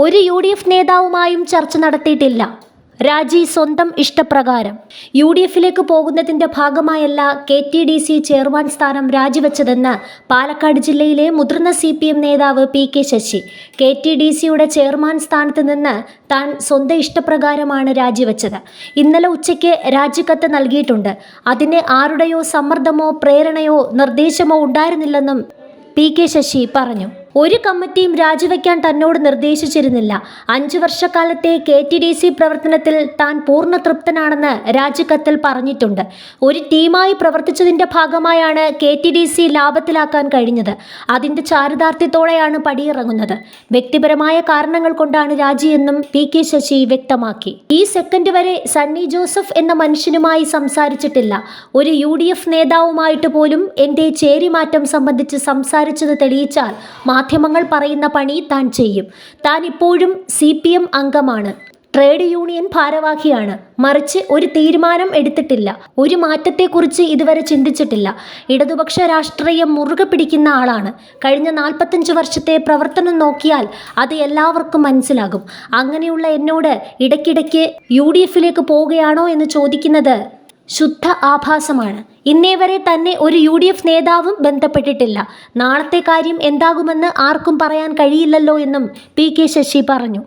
ഒരു U D F നേതാവുമായും ചർച്ച നടത്തിയിട്ടില്ല. രാജി സ്വന്തം ഇഷ്ടപ്രകാരം. യു ഡി എഫിലേക്ക് പോകുന്നതിന്റെ ഭാഗമായല്ല K T D C chairman സ്ഥാനം രാജിവെച്ചതെന്ന് പാലക്കാട് ജില്ലയിലെ മുതിർന്ന സി പി എം നേതാവ് P K Sasi. K T D സിയുടെ ചെയർമാൻ സ്ഥാനത്ത് നിന്ന് താൻ സ്വന്തം ഇഷ്ടപ്രകാരമാണ് രാജിവെച്ചത്. ഇന്നലെ ഉച്ചയ്ക്ക് രാജിക്കത്ത് നൽകിയിട്ടുണ്ട്. അതിന് ആരുടെയോ സമ്മർദ്ദമോ പ്രേരണയോ നിർദ്ദേശമോ ഉണ്ടായിരുന്നില്ലെന്നും പി കെ ശശി പറഞ്ഞു. ഒരു കമ്മിറ്റിയും രാജിവെക്കാൻ തന്നോട് നിർദ്ദേശിച്ചിരുന്നില്ല. അഞ്ചു വർഷക്കാലത്തെ കെ ടി ഡി സി പ്രവർത്തനത്തിൽ താൻ പൂർണ തൃപ്തനാണെന്ന് രാജിക്കത്തിൽ പറഞ്ഞിട്ടുണ്ട്. ഒരു ടീമായി പ്രവർത്തിച്ചതിന്റെ ഭാഗമായാണ് കെ ടി ഡി സി ലാഭത്തിലാക്കാൻ കഴിഞ്ഞത്. അതിന്റെ ചാരിതാർത്ഥ്യത്തോടെയാണ് പടിയിറങ്ങുന്നത്. വ്യക്തിപരമായ കാരണങ്ങൾ കൊണ്ടാണ് രാജിയെന്നും പി കെ ശശി വ്യക്തമാക്കി. ഈ സെക്കൻഡ് വരെ സണ്ണി ജോസഫ് എന്ന മനുഷ്യനുമായി സംസാരിച്ചിട്ടില്ല. ഒരു യു ഡി എഫ് നേതാവുമായിട്ട് പോലും എന്റെ ചേരിമാറ്റം സംബന്ധിച്ച് സംസാരിച്ചത് തെളിയിച്ചാൽ മാധ്യമങ്ങൾ പറയുന്ന പണി താൻ ചെയ്യും. താൻ ഇപ്പോഴും സി പി എം അംഗമാണ്. ട്രേഡ് യൂണിയൻ ഭാരവാഹിയാണ്. മറിച്ച് ഒരു തീരുമാനം എടുത്തിട്ടില്ല. ഒരു മാറ്റത്തെക്കുറിച്ച് ഇതുവരെ ചിന്തിച്ചിട്ടില്ല. ഇടതുപക്ഷ രാഷ്ട്രീയം മുറുകെ പിടിക്കുന്ന ആളാണ്. കഴിഞ്ഞ നാൽപ്പത്തഞ്ച് വർഷത്തെ പ്രവർത്തനം നോക്കിയാൽ അത് എല്ലാവർക്കും മനസ്സിലാകും. അങ്ങനെയുള്ള എന്നോട് ഇടയ്ക്കിടയ്ക്ക് യു ഡി എഫിലേക്ക് പോവുകയാണോ എന്ന് ചോദിക്കുന്നത് ശുദ്ധ ആഭാസമാണ്. ഇന്നേ വരെ തന്നെ ഒരു യു ഡി എഫ് നേതാവും ബന്ധപ്പെട്ടിട്ടില്ല. നാളത്തെ കാര്യം എന്താകുമെന്ന് ആർക്കും പറയാൻ കഴിയില്ലല്ലോ എന്നും പി കെ ശശി പറഞ്ഞു.